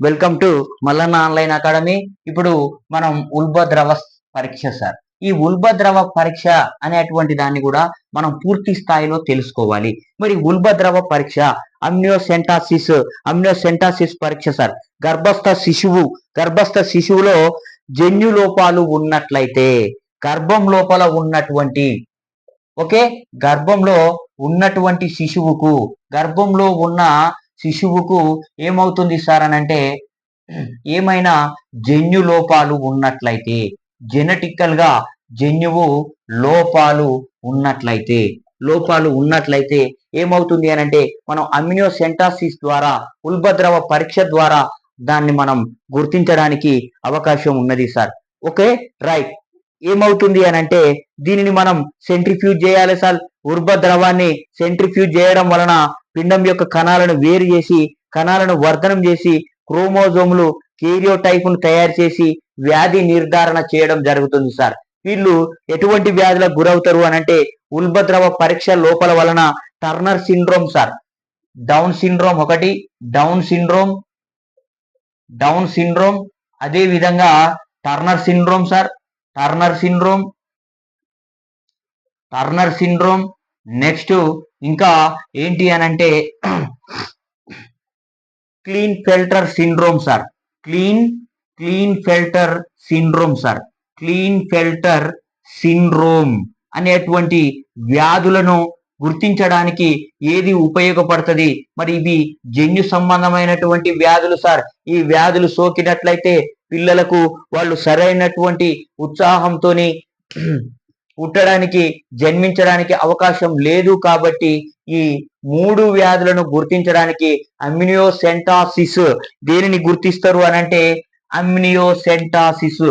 Welcome to Mallanna online academy ఇప్పుడు మనం ఉల్బద్రవ పరీక్ష సార్ ఈ ఉల్బద్రవ పరీక్ష అనేటువంటి దాన్ని కూడా మనం పూర్తి స్థాయిలో తెలుసుకోవాలి. మరి ఉల్బద్రవ పరీక్ష అమ్నియోసెంటాసిస్ అమ్నియోసెంటాసిస్ పరీక్ష సార్ గర్భస్థ శిశువు గర్భస్థ శిశువులో జన్యు లోపాలు ఉన్నట్లయితే గర్భం లోపల ఉన్నటువంటి ఓకే? గర్భంలో ఉన్నటువంటి శిశువుకు గర్భంలో ఉన్న శిశువుకు ఏమవుతుంది సార్ అని అంటే ఏమైనా జన్యు లోపాలు ఉన్నట్లయితే జెనెటికల్గా జన్యువు లోపాలు ఉన్నట్లయితే లోపాలు ఉన్నట్లయితే ఏమవుతుంది అని అంటే మనం అమ్యూనోసెంటాసిస్ ద్వారా ఉల్బద్రవ పరీక్ష ద్వారా దాన్ని మనం గుర్తించడానికి అవకాశం ఉన్నది సార్. ఓకే? రైట్. ఏమవుతుంది అని అంటే దీనిని మనం సెంట్రిఫ్యూజ్ చేయాలి సార్. ఉర్భ ద్రవాన్ని సెంట్రిఫ్యూజ్ చేయడం వలన పిండం యొక్క కణాలను వేరు చేసి కణాలను వర్ధనం చేసి క్రోమోజోములు ను తయారు చేసి వ్యాధి నిర్ధారణ చేయడం జరుగుతుంది సార్. వీళ్ళు ఎటువంటి వ్యాధులకు గురవుతారు అని అంటే ఉల్బద్రవ పరీక్ష లోపల వలన Turner syndrome sir. Down syndrome ఒకటి డౌన్ సిండ్రోమ్ డౌన్ సిండ్రోమ్ అదే విధంగా Turner syndrome sir. Turner syndrome Turner syndrome next ఇంకా ఏంటి అని అంటే Klinefelter syndrome sir Kline Klinefelter syndrome sir Klinefelter syndrome అనేటువంటి వ్యాధులను గుర్తించడానికి ఏది ఉపయోగపడుతుంది? మరి ఇవి జన్యు సంబంధమైనటువంటి వ్యాధులు సార్ ఈ వ్యాధులు సోకినట్లయితే పిల్లలకు వాళ్ళు సరైనటువంటి ఉత్సాహంతోని పుట్టడానికి జన్మించడానికి అవకాశం లేదు కాబట్టి ఈ మూడు వ్యాధులను గుర్తించడానికి అమ్నియోసెంటాసిస్ దేనిని గుర్తిస్తారు అని అంటే అమ్నియోసెంటాసిస్.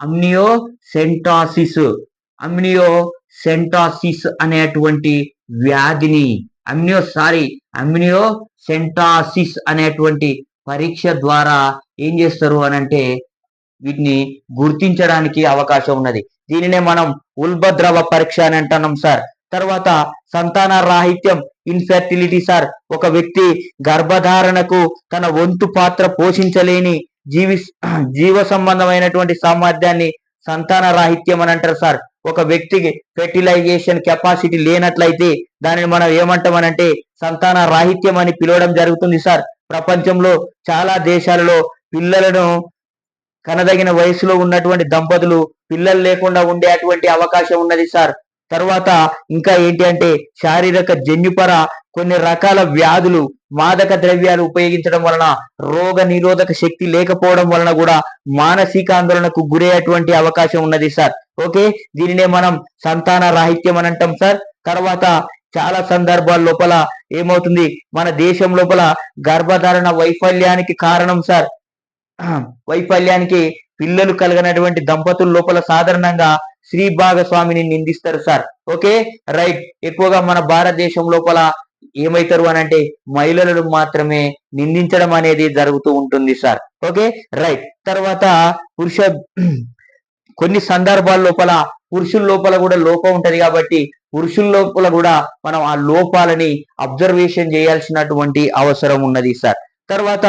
అమ్నియోసెంటాసిస్. అమ్నియోసెంటాసిస్ అనేటువంటి వ్యాధిని అమ్నియో సారీ అమ్నియోసెంటాసిస్ అనేటువంటి పరీక్ష ద్వారా ఏం చేస్తారు అనంటే వీటిని గుర్తించడానికి అవకాశం ఉన్నది. దీనినే మనం ఉల్బద్రవ పరీక్ష అని అంటున్నాం సార్. తర్వాత సంతాన రాహిత్యం ఇన్ఫెర్టిలిటీ సార్. ఒక వ్యక్తి గర్భధారణకు తన వంతు పాత్ర పోషించలేని జీవి జీవ సంబంధమైనటువంటి సామర్థ్యాన్ని సంతాన రాహిత్యం అని అంటారు సార్. ఒక వ్యక్తికి ఫెర్టిలైజేషన్ కెపాసిటీ లేనట్లయితే దానిని మనం ఏమంటామనంటే సంతాన రాహిత్యం అని పిలవడం జరుగుతుంది సార్. ప్రపంచంలో చాలా దేశాలలో పిల్లలను కనదగిన వయసులో ఉన్నటువంటి దంపతులు పిల్లలు లేకుండా ఉండేటువంటి అవకాశం ఉన్నది సార్. తర్వాత ఇంకా ఏంటి అంటే శారీరక జన్యుపర కొన్ని రకాల వ్యాధులు మాదక ద్రవ్యాలు ఉపయోగించడం వలన రోగ నిరోధక శక్తి లేకపోవడం వలన కూడా మానసిక ఆందోళనకు గురయ్యేటువంటి అవకాశం ఉన్నది సార్. ఓకే? దీనినే మనం సంతాన రాహిత్యం అని అంటాం సార్. తర్వాత చాలా సందర్భాల లోపల ఏమవుతుంది? మన దేశం లోపల గర్భధారణ వైఫల్యానికి కారణం సార్. వైఫల్యానికి పిల్లలు కలిగినటువంటి దంపతుల లోపల సాధారణంగా శ్రీ భాగస్వామిని నిందిస్తారు సార్. ఓకే? రైట్. ఎక్కువగా మన భారతదేశం లోపల ఏమైతారు అని అంటే మహిళలను మాత్రమే నిందించడం అనేది జరుగుతూ ఉంటుంది సార్. ఓకే? రైట్. తర్వాత పురుష కొన్ని సందర్భాల లోపల పురుషుల లోపల కూడా లోపం ఉంటది కాబట్టి పురుషుల లోపల కూడా మనం ఆ లోపాలని అబ్జర్వేషన్ చేయాల్సినటువంటి అవసరం ఉన్నది సార్. తర్వాత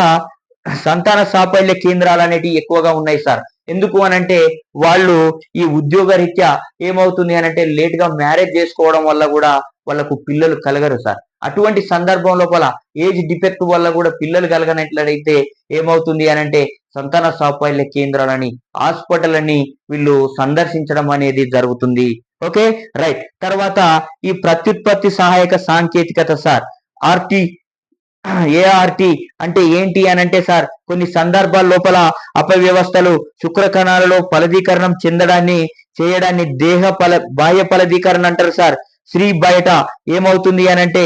సంతాన సాఫల్య కేంద్రాలు అనేటివి ఎక్కువగా ఉన్నాయి సార్. ఎందుకు అనంటే వాళ్ళు ఈ ఉద్యోగ రీత్యా ఏమవుతుంది అనంటే లేట్గా మ్యారేజ్ చేసుకోవడం వల్ల కూడా వాళ్ళకు పిల్లలు కలగరు సార్. అటువంటి సందర్భం లోపల ఏజ్ డిఫెక్ట్ వల్ల కూడా పిల్లలు కలగనట్లయితే ఏమవుతుంది అనంటే సంతాన సాఫల్య కేంద్రాలని హాస్పిటల్ అని వీళ్ళు సందర్శించడం అనేది జరుగుతుంది. ఓకే రైట్ తర్వాత ఈ ప్రత్యుత్పత్తి సహాయక సాంకేతికత సార్. ఆర్టీ ఏఆర్టీ అంటే ఏంటి అని అంటే సార్ కొన్ని సందర్భాల లోపల అపవ్యవస్థలు శుక్ర కణాలలో ఫలదీకరణం చెందడాన్ని చేయడాన్ని దేహ ఫల బాహ్య ఫలదీకరణ అంటారు సార్. స్త్రీ బయట ఏమవుతుంది అని అంటే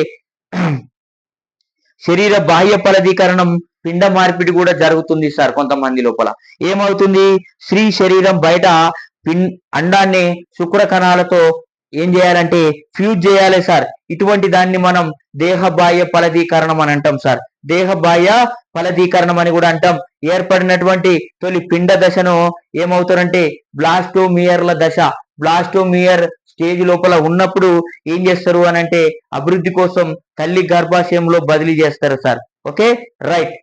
శరీర బాహ్య ఫలదీకరణం పిండ మార్పిడి కూడా జరుగుతుంది సార్ కొంతమంది లోపల. ఏమవుతుంది? స్త్రీ శరీరం బయట పిన్ అండాన్ని శుక్ర కణాలతో ఏం చేయాలంటే ఫ్యూజ్ చేయాలి సార్. ఇటువంటి దాన్ని మనం దేహబాహ్య ఫలదీకరణం అని అంటాం సార్. దేహబాహ్య ఫలదీకరణం అని కూడా అంటాం. ఏర్పడినటువంటి తొలి పిండ దశను ఏమవుతారంటే బ్లాస్టోమియర్ల దశ. బ్లాస్టోమియర్ స్టేజ్ లోపల ఉన్నప్పుడు ఏం చేస్తారు అని అంటే అభివృద్ధి కోసం తల్లి గర్భాశయంలో బదిలీ చేస్తారు సార్. ఓకే? రైట్.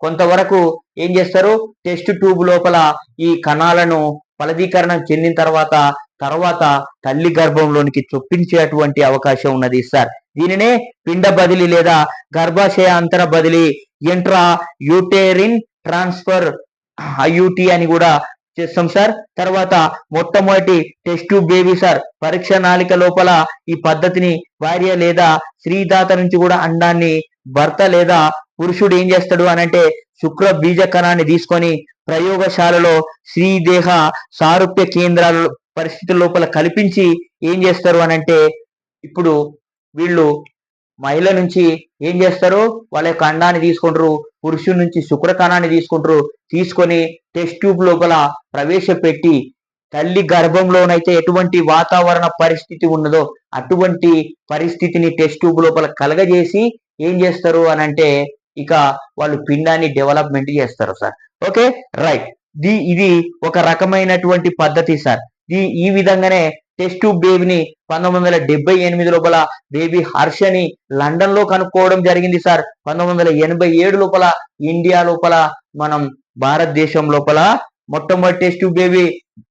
కొంతవరకు ఏం చేస్తారు? టెస్ట్ ట్యూబ్ లోపల ఈ కణాలను ఫలదీకరణం చెందిన తర్వాత తర్వాత తల్లి గర్భంలోనికి చొప్పించేటువంటి అవకాశం ఉన్నది సార్. దీనినే పిండ బదిలీ లేదా గర్భాశయ అంతర బదిలీ ఇంట్రా యూటేరిన్ ట్రాన్స్ఫర్ ఐయుటి అని కూడా చేస్తాం సార్. తర్వాత మొట్టమొదటి టెస్ట్ ట్యూబ్ బేబీ సార్. పరీక్ష నాళిక లోపల ఈ పద్ధతిని భార్య లేదా స్త్రీదాత నుంచి కూడా అండాన్ని భర్త లేదా పురుషుడు ఏం చేస్తాడు అని అంటే శుక్ర బీజ కణాన్ని తీసుకొని ప్రయోగశాలలో శ్రీదేహ సారూప్య కేంద్రాల పరిస్థితుల లోపల కల్పించి ఏం చేస్తారు అని అంటే ఇప్పుడు వీళ్ళు మహిళ నుంచి ఏం చేస్తారు వాళ్ళ యొక్క అండాన్ని తీసుకుంటారు పురుషుడి నుంచి శుక్రకణాన్ని తీసుకుంటారు తీసుకొని టెస్ట్ ట్యూబ్ లోపల ప్రవేశపెట్టి తల్లి గర్భంలోనైతే ఎటువంటి వాతావరణ పరిస్థితి ఉన్నదో అటువంటి పరిస్థితిని టెస్ట్ ట్యూబ్ లోపల కలగజేసి ఏం చేస్తారు అని అంటే ఇక వాళ్ళు పిండాన్ని డెవలప్మెంట్ చేస్తారు సార్. ఓకే రైట్ ది ఇది ఒక రకమైనటువంటి పద్ధతి సార్. ఈ విధంగానే టెస్ట్ ట్యూబ్ బేబీని పంతొమ్మిది వందల డెబ్బై ఎనిమిది లోపల బేబీ హర్షని లండన్లో కనుక్కోవడం జరిగింది సార్. పంతొమ్మిది వందల ఎనభై ఏడు లోపల ఇండియా లోపల మనం భారతదేశం లోపల మొట్టమొదటి test tube baby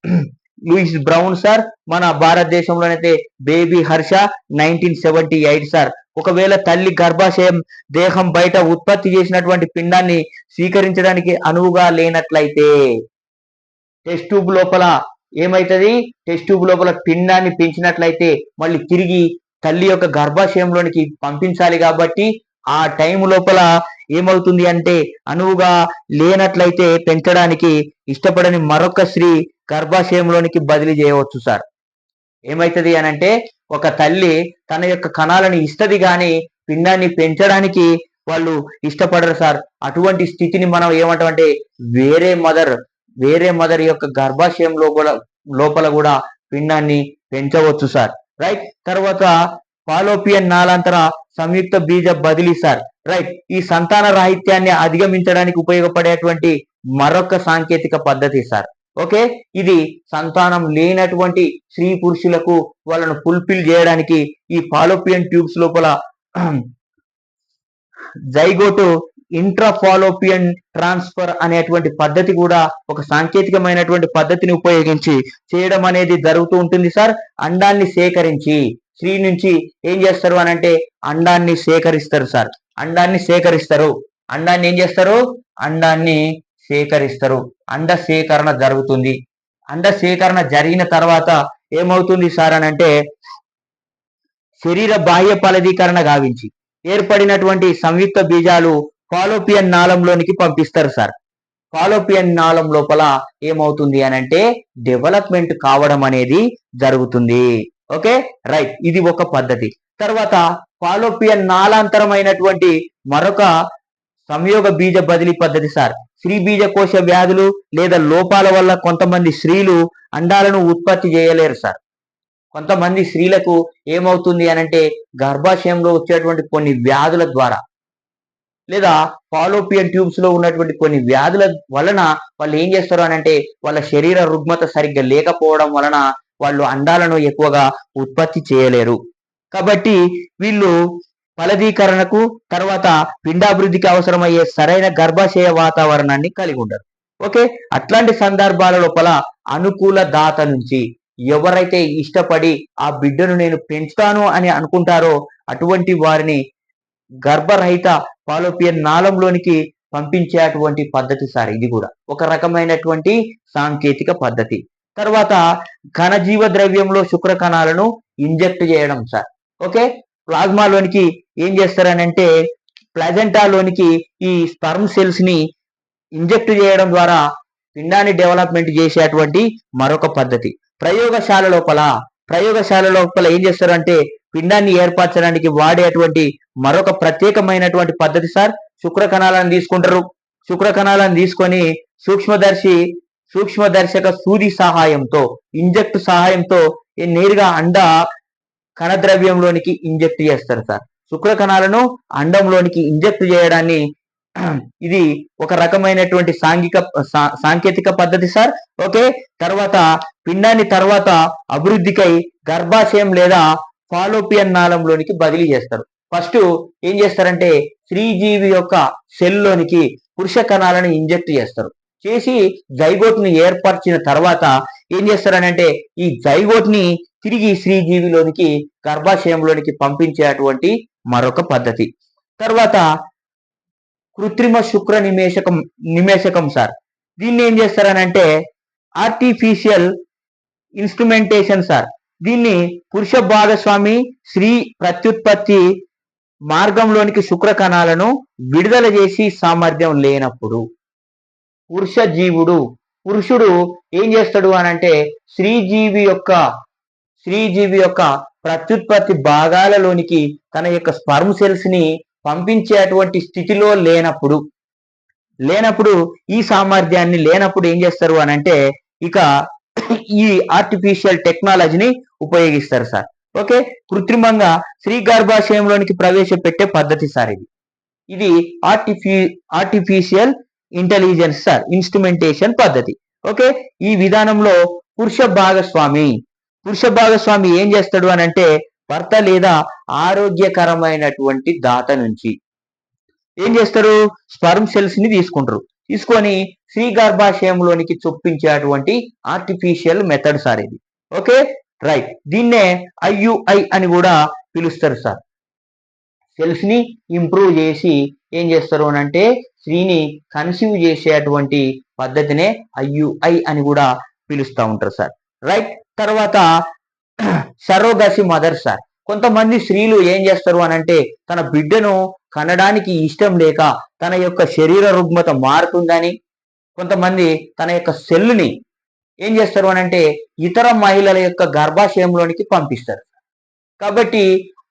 Louis Brown sir. మన భారతదేశంలోనైతే baby Harsha nineteen seventy eight sir. ఒకవేళ తల్లి గర్భాశయం దేహం బయట ఉత్పత్తి చేసినటువంటి పిండాన్ని స్వీకరించడానికి అనువుగా లేనట్లయితే టెస్ట్ ట్యూబ్ లోపల ఏమవుతుంది టెస్ట్ ట్యూబ్ లోపల పిండాన్ని పెంచినట్లయితే మళ్ళీ తిరిగి తల్లి యొక్క గర్భాశయంలోనికి పంపించాలి కాబట్టి ఆ టైం లోపల ఏమవుతుంది అంటే అనువుగా లేనట్లయితే పెంచడానికి ఇష్టపడని మరొక స్త్రీ గర్భాశయంలోనికి బదిలీ చేయవచ్చు సార్. ఏమవుతుంది అని అంటే ఒక తల్లి తన యొక్క కణాలను ఇస్తుంది కానీ పిండాన్ని పెంచడానికి వాళ్ళు ఇష్టపడరు సార్. అటువంటి స్థితిని మనం ఏమంటామంటే వేరే మదర్ వేరే మదర్ యొక్క గర్భాశయం లోపల లోపల కూడా పిండాన్ని పెంచవచ్చు సార్ రైట్ తర్వాత పాలోపియన్ నాలాంతర సంయుక్త బీజ బదిలీ సార్ రైట్ ఈ సంతాన రాహిత్యాన్ని అధిగమించడానికి ఉపయోగపడేటువంటి మరొక సాంకేతిక పద్ధతి సార్ ఓకే ఇది సంతానం లేనటువంటి స్త్రీ పురుషులకు వాళ్ళను ఫుల్ఫిల్ చేయడానికి ఈ పాలోపియన్ ట్యూబ్స్ లోపల జైగోటు ఇంట్రాఫాలోపియన్ ట్రాన్స్ఫర్ అనేటువంటి పద్ధతి కూడా ఒక సాంకేతికమైనటువంటి పద్ధతిని ఉపయోగించి చేయడం అనేది జరుగుతూ ఉంటుంది సార్. అండాన్ని సేకరించి స్త్రీ నుంచి ఏం చేస్తారు అని అంటే అండాన్ని సేకరిస్తారు సార్. అండాన్ని సేకరిస్తారు. అండాన్ని ఏం చేస్తారు? అండాన్ని సేకరిస్తారు. అండ సేకరణ జరుగుతుంది. అండ సేకరణ జరిగిన తర్వాత ఏమవుతుంది సార్ అని అంటే శరీర బాహ్య ఫలదీకరణ గావించి ఏర్పడినటువంటి సంయుక్త బీజాలు కాలోపియన్ నాళంలోనికి పంపిస్తారు సార్. కాలోపియన్ నాళం లోపల ఏమవుతుంది అని అంటే డెవలప్మెంట్ కావడం అనేది జరుగుతుంది. ఓకే? రైట్. ఇది ఒక పద్ధతి. తర్వాత కాలోపియన్ నాళాంతరమైనటువంటి మరొక సంయోగ బీజ బదిలీ పద్ధతి సార్. స్త్రీ బీజ కోశ వ్యాధులు లేదా లోపాల వల్ల కొంతమంది స్త్రీలు అండాలను ఉత్పత్తి చేయలేరు సార్. కొంతమంది స్త్రీలకు ఏమవుతుంది అనంటే గర్భాశయంలో వచ్చేటువంటి కొన్ని వ్యాధుల ద్వారా లేదా ఫాలోపియన్ ట్యూబ్స్లో ఉన్నటువంటి కొన్ని వ్యాధుల వలన వాళ్ళు ఏం చేస్తారు అని అంటే వాళ్ళ శరీర రుగ్మత సరిగ్గా లేకపోవడం వలన వాళ్ళు అండాలను ఎక్కువగా ఉత్పత్తి చేయలేరు. కాబట్టి వీళ్ళు ఫలదీకరణకు తర్వాత పిండాభివృద్ధికి అవసరమయ్యే సరైన గర్భాశయ వాతావరణాన్ని కలిగి ఉండరు. ఓకే? అట్లాంటి సందర్భాల లోపల అనుకూల దాత నుంచి ఎవరైతే ఇష్టపడి ఆ బిడ్డను నేను పెంచుతాను అని అనుకుంటారో అటువంటి వారిని గర్భరహిత ఫాలోపియన్ నాళంలోనికి పంపించేటువంటి పద్ధతి సార్ ఇది కూడా. ఒక రకమైనటువంటి సాంకేతిక పద్ధతి. తర్వాత ఘనజీవ ద్రవ్యంలో శుక్ర కణాలను ఇంజెక్ట్ చేయడం సార్. ఓకే? ప్లాజ్మాలోనికి ఏం చేస్తారనంటే ప్లాజెంటాలోనికి ఈ స్పర్మ్ సెల్స్ని ఇంజెక్ట్ చేయడం ద్వారా పిండాన్ని డెవలప్మెంట్ చేసేటువంటి మరొక పద్ధతి. ప్రయోగశాల లోపల ప్రయోగశాల లోపల ఏం చేస్తారంటే పిండాన్ని ఏర్పరచడానికి వాడేటువంటి మరొక ప్రత్యేకమైనటువంటి పద్ధతి సార్. శుక్ర కణాలను తీసుకుంటారు. శుక్ర కణాలను తీసుకొని సూక్ష్మదర్శి సూక్ష్మదర్శక సూది సహాయంతో ఇంజెక్ట్ సహాయంతో ఈ నేరుగా అండ కణద్రవ్యంలోనికి ఇంజెక్ట్ చేస్తారు సార్. శుక్ర కణాలను అండంలోనికి ఇంజెక్ట్ చేయడాన్ని ఇది ఒక రకమైనటువంటి సాంఘిక సా- సాంకేతిక పద్ధతి సార్. ఓకే తర్వాత పిండాన్ని తర్వాత అభివృద్ధికై గర్భాశయం లేదా ఫాలోపియన్ నాళంలోనికి బదిలీ చేస్తారు. ఫస్ట్ ఏం చేస్తారంటే స్త్రీజీవి యొక్క సెల్లోనికి పురుష కణాలను ఇంజెక్ట్ చేస్తారు. చేసి జైగోట్ని ఏర్పరిచిన తర్వాత ఏం చేస్తారనంటే ఈ జైగోట్ని తిరిగి శ్రీజీవిలోనికి గర్భాశయంలోనికి పంపించేటువంటి మరొక పద్ధతి. తర్వాత కృత్రిమ శుక్ర నిమేషకం నిమేషకం సార్. దీన్ని ఏం చేస్తారనంటే ఆర్టిఫిషియల్ ఇన్స్ట్రుమెంటేషన్ సార్. దీన్ని పురుష భాగస్వామి స్త్రీ ప్రత్యుత్పత్తి మార్గంలోనికి శుక్ర కణాలను విడుదల చేసి సామర్థ్యం లేనప్పుడు పురుష జీవుడు పురుషుడు ఏం చేస్తాడు అనంటే శ్రీజీవి స్త్రీజీవి యొక్క శ్రీజీవి యొక్క ప్రత్యుత్పత్తి భాగాలలోనికి తన యొక్క స్పర్మ్ సెల్స్ని పంపించేటువంటి స్థితిలో లేనప్పుడు లేనప్పుడు ఈ సామర్థ్యాన్ని లేనప్పుడు ఏం చేస్తారు అనంటే ఇక ఈ ఆర్టిఫిషియల్ టెక్నాలజీని ఉపయోగిస్తారు సార్. ఓకే? కృత్రిమంగా స్త్రీ గర్భాశయంలోనికి ప్రవేశపెట్టే పద్ధతి సార్ ఇది. ఇది ఆర్టిఫి ఆర్టిఫిషియల్ ఇంటెలిజెన్స్ సార్ ఇన్స్ట్రుమెంటేషన్ పద్ధతి. ఓకే? ఈ విధానంలో పురుష భాగస్వామి పురుష భాగస్వామి ఏం చేస్తాడు అని అంటే భర్త లేదా ఆరోగ్యకరమైనటువంటి దాత నుంచి ఏం చేస్తారు? స్పర్మ్ సెల్స్ని తీసుకుంటారు. తీసుకొని స్త్రీ గర్భాశయంలోనికి చొప్పించేటువంటి ఆర్టిఫిషియల్ మెథడ్ సార్ ఇది. ఓకే? రైట్ దీన్నే ఐయుఐ అని కూడా పిలుస్తారు సార్ సెల్స్ని ఇంప్రూవ్ చేసి ఏం చేస్తారు అని అంటే స్త్రీని కన్సీవ్ చేసేటువంటి పద్ధతినే ఐయుఐ అని కూడా పిలుస్తూ ఉంటారు సార్ రైట్ తర్వాత సరోగసి మదర్ సార్ కొంతమంది స్త్రీలు ఏం చేస్తారు అని అంటే తన బిడ్డను కనడానికి ఇష్టం లేక తన యొక్క శరీర రుగ్మత మారుతుందని కొంతమంది తన యొక్క సెల్లుని ఏం చేస్తారు అని అంటే ఇతర మహిళల యొక్క గర్భాశయంలోనికి పంపిస్తారు. కాబట్టి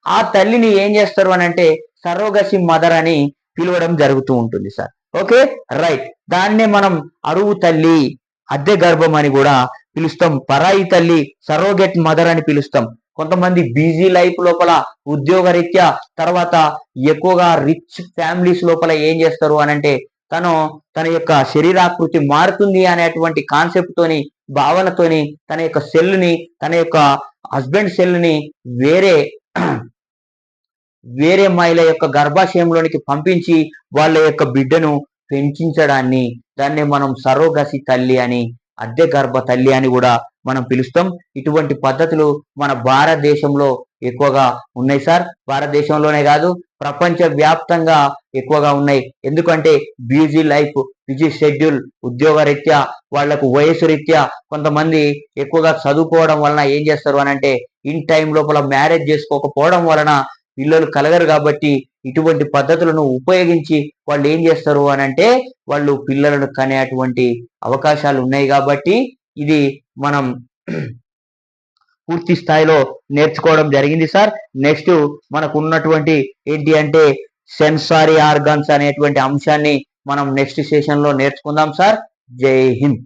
ఆ తల్లిని ఏం చేస్తారు అని అంటే సరోగసి మదర్ అని పిలవడం జరుగుతూ ఉంటుంది సార్. ఓకే? రైట్. దాన్నే మనం అరువు తల్లి అద్దె గర్భం అని కూడా పిలుస్తాం. పరాయి తల్లి సరోగెట్ మదర్ అని పిలుస్తాం. కొంతమంది బిజీ లైఫ్ లోపల ఉద్యోగ రీత్యా తర్వాత ఎక్కువగా రిచ్ ఫ్యామిలీస్ లోపల ఏం చేస్తారు అని అంటే తను తన యొక్క శరీరాకృతి మారుతుంది అనేటువంటి కాన్సెప్ట్ తోని భావనతోని తన యొక్క సెల్ని తన యొక్క హస్బెండ్ సెల్ని వేరే వేరే మహిళ యొక్క గర్భాశయంలోనికి పంపించి వాళ్ళ యొక్క బిడ్డను పెంచించడాన్ని దాన్ని మనం సరోగసి తల్లి అని అద్దె గర్భ తల్లి అని కూడా మనం పిలుస్తాం. ఇటువంటి పద్ధతులు మన భారతదేశంలో ఎక్కువగా ఉన్నాయి సార్. భారతదేశంలోనే కాదు ప్రపంచ వ్యాప్తంగా ఎక్కువగా ఉన్నాయి. ఎందుకంటే బిజీ లైఫ్ బిజీ షెడ్యూల్ ఉద్యోగ రీత్యా వాళ్ళకు వయసు రీత్యా కొంతమంది ఎక్కువగా చదువుకోవడం వలన ఏం చేస్తారు అని అంటే ఇన్ టైం లోపల మ్యారేజ్ చేసుకోకపోవడం వలన పిల్లలు కలగరు కాబట్టి ఇటువంటి పద్ధతులను ఉపయోగించి వాళ్ళు ఏం చేస్తారు అని అంటే వాళ్ళు పిల్లలను కనేటువంటి అవకాశాలు ఉన్నాయి కాబట్టి ఇది మనం పూర్తి స్థాయిలో నేర్చుకోవడం జరిగింది సార్. నెక్స్ట్ మనకు ఉన్నటువంటి ఏంటి అంటే సెన్సారీ ఆర్గన్స్ అనేటువంటి అంశాన్ని మనం నెక్స్ట్ సెషన్లో నేర్చుకుందాం సార్. జై హింద్.